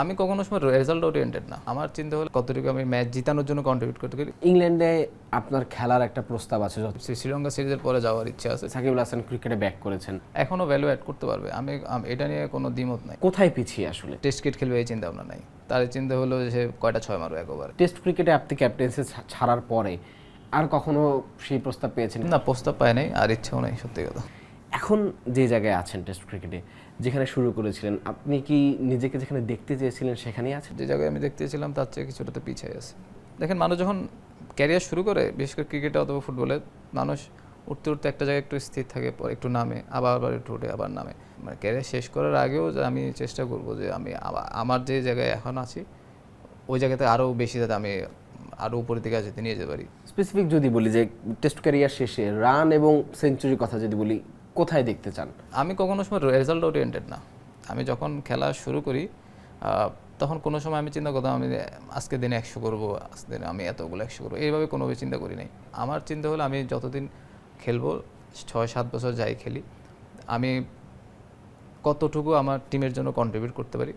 আমি কখনো সময় রেজাল্ট ওরিয়েন্টেড না। আমার চিন্তা হলো কতটুকু আমি ম্যাচ জিতানোর জন্য কন্ট্রিবিউট করতে পারি। ইংল্যান্ডে আপনার খেলার একটা প্রস্তাব আছে শ্রীলঙ্কা সিরিজের পরে যাওয়ার ইচ্ছা আছে। সাকিবুল হাসান ক্রিকেটে ব্যাক করেছেন। এখনও ভ্যালু অ্যাড করতে পারবে। আমি এটা নিয়ে কোনো দ্বিমত নাই। কোথায় পিছিয়ে আসলে? টেস্ট ক্রিকেট খেলবে এই চিন্তা ভাবনা নাই। তার চিন্তা হলো যে কয়টা ছয় মারবে এক ওভারে টেস্ট ক্রিকেটে আপনি ক্যাপ্টেন্সি ছাড়ার পরে আর কখনো সেই প্রস্তাব পেয়েছেন? না প্রস্তাব পায় নাই আর ইচ্ছাও নাই সত্যি কথা। এখন যে জায়গায় আছেন টেস্ট ক্রিকেটে যেখানে শুরু করেছিলেন আপনি কি নিজেকে যেখানে দেখতে চেয়েছিলেন সেখানেই আছেন? যে জায়গায় আমি দেখতে ছিলাম তার চেয়ে কিছুটা তো পিছিয়ে আছে। দেখেন মানুষ যখন ক্যারিয়ার শুরু করে বিশেষ করে ক্রিকেটে অথবা ফুটবলে মানুষ উঠতে উঠতে একটা জায়গায় একটু স্থির থাকে পর একটু নামে আবার আবার একটু উঠে আবার নামে। মানে ক্যারিয়ার শেষ করার আগেও যে আমি চেষ্টা করব যে আমি আমার যে জায়গায় এখন আছি ওই জায়গাতে আরও বেশি যাতে আমি আরও উপরের দিকে যেতে নিয়ে যেতে পারি। স্পেসিফিক যদি বলি যে টেস্ট ক্যারিয়ার শেষে রান এবং সেঞ্চুরির কথা যদি বলি কোথায় দেখতে চান? আমি কখনো সময় রেজাল্ট ওরিয়েন্টেড না। আমি যখন খেলা শুরু করি তখন কোনো সময় আমি চিন্তা করতাম আমি আজকে দিনে একশো করব আজকে দিনে আমি এতগুলো একশো করব এইভাবে কোনোভাবে চিন্তা করি নাই। আমার চিন্তা হলো আমি যতদিন খেলব ছয় সাত বছর যাই খেলি আমি কতটুকু আমার টিমের জন্য কন্ট্রিবিউট করতে পারি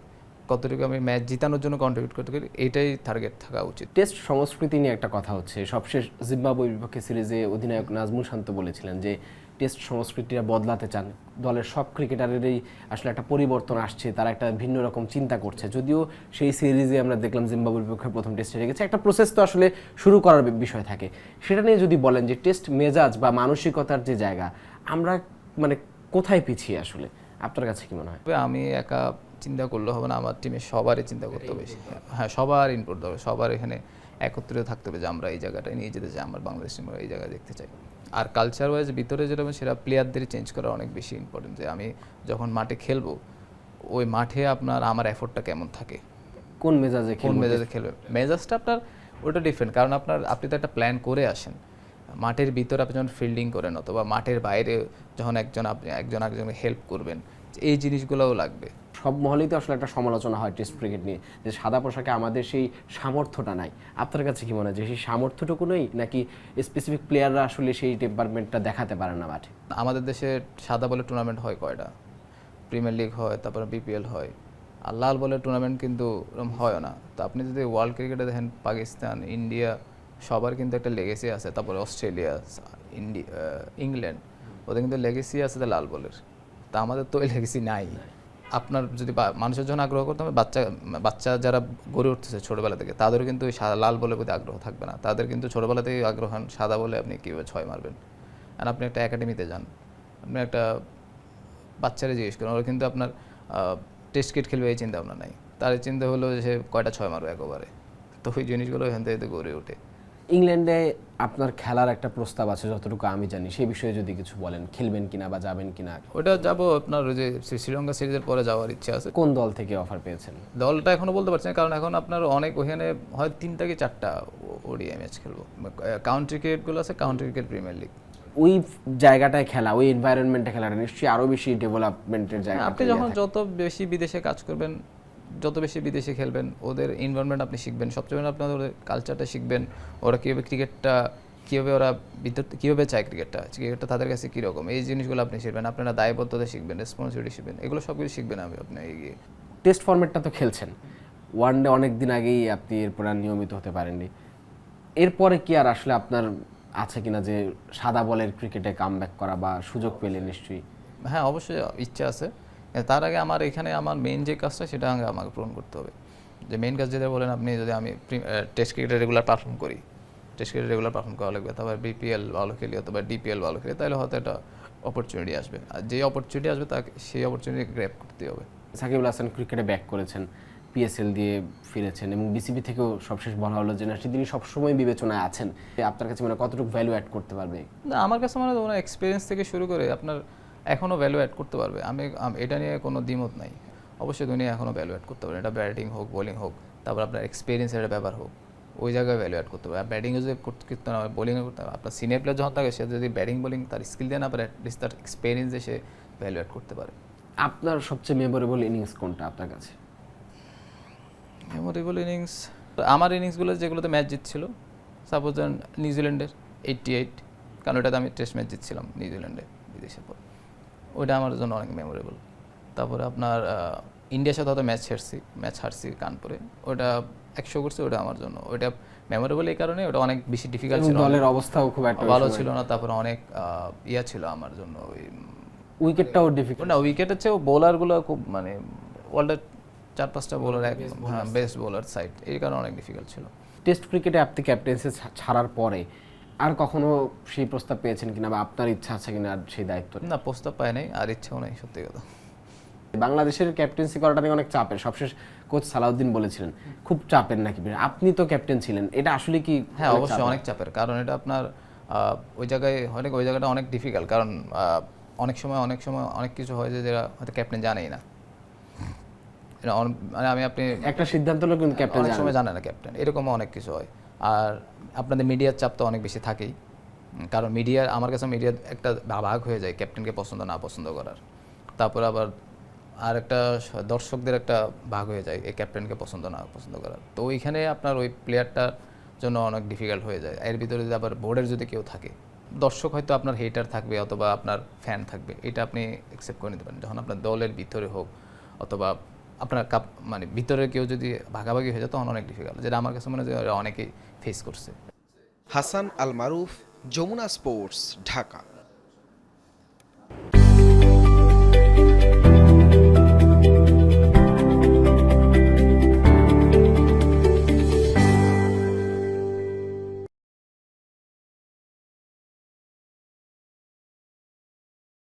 কতটুকু আমি ম্যাচ জিতানোর জন্য কন্ট্রিবিউট করতে পারি এটাই টার্গেট থাকা উচিত। টেস্ট সংস্কৃতি নিয়ে একটা কথা হচ্ছে সবশেষ জিম্বাবুয়ের বিপক্ষে সিরিজে অধিনায়ক নাজমুল শান্ত বলেছিলেন যে টেস্ট সংস্কৃতিটা বদলাতে চান। দলের সব ক্রিকেটারেরই আসলে একটা পরিবর্তন আসছে তারা একটা ভিন্ন রকম চিন্তা করছে। যদিও সেই সিরিজে আমরা দেখলাম জিম্বাবুয়ের বিপক্ষে প্রথম টেস্টে হেরে গেছে একটা প্রসেস তো আসলে শুরু করার বিষয় থাকে। সেটা নিয়ে যদি বলেন যে টেস্ট মেজাজ বা মানসিকতার যে জায়গা আমরা মানে কোথায় পিছিয়ে আসলে? আপনার কাছে কি মনে হয়? তবে আমি একা চিন্তা করলে হবে না আমার টিমে সবারই চিন্তা করতে হবে। হ্যাঁ সবার ইনপুট দেবে সবার এখানে একত্রিত থাকতে হবে যে আমরা এই জায়গাটায় নিয়ে যেতে চাই আমার বাংলাদেশ টিম এই জায়গায় দেখতে চাই। আর কালচার ওয়াইজ ভিতরে যেরকম সেটা প্লেয়ারদের চেঞ্জ করা অনেক বেশি ইম্পর্টেন্ট যে আমি যখন মাঠে খেলব ওই মাঠে আপনার আমার এফোর্টটা কেমন থাকে? কোন মেজাজে কোন মেজাজে খেলবে? মেজাজটা আপনার ওটা ডিফারেন্ট কারণ আপনার আপনি তো একটা প্ল্যান করে আসেন। মাঠের ভিতরে আপনি যখন ফিল্ডিং করেন অথবা মাঠের বাইরে যখন একজন আপনি একজন একজনকে হেল্প করবেন এই জিনিসগুলোও লাগবে। সব মহলেই তো আসলে একটা সমালোচনা হয় টেস্ট ক্রিকেট নিয়ে যে সাদা পোশাকে আমাদের সেই সামর্থ্যটা নাই। আপনার কাছে কি মনে হয় যে সেই সামর্থ্যটুকু নেই নাকি স্পেসিফিক প্লেয়াররা আসলে সেই টেম্পারমেন্টটা দেখাতে পারে না মাঠে? আমাদের দেশে সাদা বলে টুর্নামেন্ট হয় কয়টা? প্রিমিয়ার লিগ হয় তারপরে বিপিএল হয়। আর লাল বলের টুর্নামেন্ট কিন্তু এরকম হয় না। তো আপনি যদি ওয়ার্ল্ড ক্রিকেটে দেখেন পাকিস্তান ইন্ডিয়া সবার কিন্তু একটা লেগেসি আছে তারপরে অস্ট্রেলিয়া ইন্ডিয়া ইংল্যান্ড ওদের কিন্তু লেগেসি আছে তো লাল বলের। তা আমাদের তো ওই লেগেসি নাই। আপনার যদি মানুষের জন্য আগ্রহ করতে হবে, বাচ্চা বাচ্চা যারা গড়ে উঠতেছে ছোটোবেলা থেকে তাদের কিন্তু ওই লাল বলের প্রতি আগ্রহ থাকবে না। তাদের কিন্তু ছোটোবেলা থেকে আগ্রহ হন সাদা বলে আপনি কীভাবে ছয় মারবেন। আর আপনি একটা একাডেমিতে যান। আপনি একটা বাচ্চারা জিজ্ঞেস করেন, ওরা কিন্তু আপনার টেস্ট ক্রিকেট খেলবে এই চিন্তা ভাবনা নাই। তার চিন্তা হলো যে সে কয়টা ছয় মারবে এক ওভারে তো ওই জিনিসগুলো এখান থেকে গড়ে ওঠে। ইংল্যান্ডে আপনার খেলার একটা প্রস্তাব আছে যতটুকু আমি জানি। সেই বিষয়ে যদি কিছু বলেন খেলবেন কিনা বা যাবেন কিনা? ওটা যাব আপনার ওই যে শ্রীলঙ্কা সিরিজের পরে যাওয়ার ইচ্ছা আছে। কোন দল থেকে অফার পেয়েছেন? দলটা এখনও বলতে পারছি না কারণ এখন আপনার অনেক ওখানে হয় তিনটা কি চারটা ওডিআই ম্যাচ খেলব। কাউন্ট্রি ক্রিকেটগুলো আছে কাউন্ট্রি ক্রিকেট প্রিমিয়ার লিগ ওই জায়গাটায় খেলা ওই এনভায়রনমেন্টে খেলাটা নিশ্চয়ই আরও বেশি ডেভেলপমেন্টের জায়গা আপনি যখন যত বেশি বিদেশে কাজ করবেন যত বেশি বিদেশে খেলবেন ওদের এনভায়রনমেন্ট আপনি শিখবেন। সবচেয়ে আপনাদের ওদের কালচারটা শিখবেন ওরা কীভাবে ক্রিকেটটা কীভাবে ওরা ভিতর কীভাবে চায় ক্রিকেটটা ক্রিকেটটা তাদের কাছে কীরকম? এই জিনিসগুলো আপনি শিখবেন আপনারা দায়বদ্ধতা শিখবেন রেসপন্সিবিলিটি শিখবেন এগুলো সব কিছু শিখবেন আমি আপনি এগিয়ে টেস্ট ফরম্যাটটা তো খেলছেন। ওয়ান ডে অনেক দিন আগেই আপনি এরপর আর নিয়মিত হতে পারেননি। এরপরে কি আর আসলে আপনার আছে কিনা যে সাদা বলের ক্রিকেটে কাম করা বা সুযোগ পেলে নিশ্চয়ই? হ্যাঁ অবশ্যই ইচ্ছা আছে। তার আগে আমার এখানে আমার মেইন যে কাজটা সেটা আগে আমাকে পূরণ করতে হবে। যে মেইন কাজ যেটা বলেন আপনি যদি আমি টেস্ট ক্রিকেটে রেগুলার পারফর্ম করি টেস্ট ক্রিকেটে রেগুলার পারফর্ম করা লাগবে তারপর বিপিএল ভালো খেলি অথবা ডিপিএল ভালো খেলি তাহলে হয়তো একটা অপরচুনিটি আসবে। আর যে অপরচুনিটি আসবে তাকে সেই অপরচুনিটি গ্র্যাপ করতে হবে। সাকিবুল হাসান ক্রিকেটে ব্যাক করেছেন পিএসএল দিয়ে ফিরেছেন এবং বিসিবি থেকেও সবশেষ বলা হলো যে না তিনি সবসময় বিবেচনায় আছেন। আপনার কাছে মানে কতটুকু ভ্যালু অ্যাড করতে পারবে? না আমার কাছে মনে হয় ওনার এক্সপিরিয়েন্স থেকে শুরু করে আপনার এখনও ভ্যালু অ্যাড করতে পারবে। আমি এটা নিয়ে কোনো দ্বিমত নাই। অবশ্যই দুনিয়া এখনও ভ্যালু অ্যাড করতে পারবে এটা ব্যাটিং হোক বোলিং হোক তারপর আপনার এক্সপিরিয়েন্সের একটা ব্যাপার হোক ওই জায়গায় ভ্যালু অ্যাড করতে আর ব্যাটিংয়ে যদি করতে করতে না বোলিংয়ে করতে হবে আপনার সিনিয়র প্লেয়ার যখন থাকে সে যদি ব্যাটিং বোলিং তার স্কিল দিয়ে না পারে অ্যাটলিস্ট তার এক্সপিরিয়েন্সে সে ভ্যালু অ্যাড করতে পারে। আপনার সবচেয়ে মেমোরেবল ইনিংস কোনটা আপনার কাছে? মেমোরেবল ইনিংস আমার ইনিংসগুলো যেগুলোতে ম্যাচ জিতছিল সাপোজ নিউজিল্যান্ডের এইটটি এইট কারণ ওটাতে আমি টেস্ট ম্যাচ জিতছিলাম নিউজিল্যান্ডে বিদেশের পর। ওইটা আমার জন্য অনেক মেমোরেবল তারপরে আপনার ইন্ডিয়ার সাথে হয়তো ম্যাচ হারছি ম্যাচ হারছি কানপুরে। ওটা একশো করছে ওটা আমার জন্য। ওটা মেমোরেবল এই কারণে ওটা অনেক বেশি ডিফিকাল্ট ছিল। দলের অবস্থাও খুব একটা ভালো ছিল না তারপরে অনেক ইয়া ছিল আমার জন্য ওই উইকেটটাও ডিফিকাল্ট না উইকেট হচ্ছে বোলারগুলো খুব মানে ওয়ার্ল্ডের চার পাঁচটা বোলার এক হ্যাঁ বেস্ট বোলার সাইড এই কারণে অনেক ডিফিকাল্ট ছিল। টেস্ট ক্রিকেটে আপনি ক্যাপ্টেন্সি ছাড়ার পরে আর কখনো সেই প্রস্তাব পেয়েছেন কিনা বা আপনার ইচ্ছা আছে কিনা আর সেই দায়িত্ব না প্রস্তাব পায় নাই আর ইচ্ছেও নেই সত্যি কথা। বাংলাদেশের ক্যাপ্টেন্সি করাটা নিয়ে অনেক চাপের। সবশেষ কোচ সালাউদ্দিন বলেছিলেন খুব চাপের নাকি আপনি তো ক্যাপ্টেন ছিলেন এটা আসলে কি হ্যাঁ অবশ্যই অনেক চাপের কারণ এটা আপনার ওই জায়গায় অনেক ওই জায়গাটা অনেক ডিফিকাল্ট কারণ অনেক সময় অনেক সময় অনেক কিছু হয় যে যেটা হয়তো ক্যাপ্টেন জানেই না। মানে আমি আপনি একটা সিদ্ধান্ত হলো কিন্তু ক্যাপ্টেন অনেক সময় জানে না ক্যাপ্টেন এরকমও অনেক কিছু হয়। আর আপনাদের মিডিয়ার চাপ তো অনেক বেশি থাকেই। কারণ মিডিয়ার, আমার কাছে মিডিয়ার একটা ভাগ হয়ে যায় ক্যাপ্টেনকে পছন্দ না পছন্দ করার। তারপর আবার আর একটা দর্শকদের একটা ভাগ হয়ে যায় এই ক্যাপ্টেনকে পছন্দ না পছন্দ করার। তো ওইখানে আপনার ওই প্লেয়ারটার জন্য অনেক ডিফিকাল্ট হয়ে যায়। এর ভিতরে যদি আবার বোর্ডের যদি কেউ থাকে, দর্শক হয়তো আপনার হেটার থাকবে অথবা আপনার ফ্যান থাকবে, এটা আপনি অ্যাকসেপ্ট করে নিতে পারেন। যখন আপনার দলের ভিতরে হোক অথবা আপনার কাপ মানে ভিতরে কেউ যদি ভাগাভাগি হয়ে যায়, তখন অনেক ডিফিকাল্ট যেটা আমার কাছে মনে হয় অনেকেই ফেস করছে। হাসান আল মারুফ যমুনা স্পোর্টস, ঢাকা।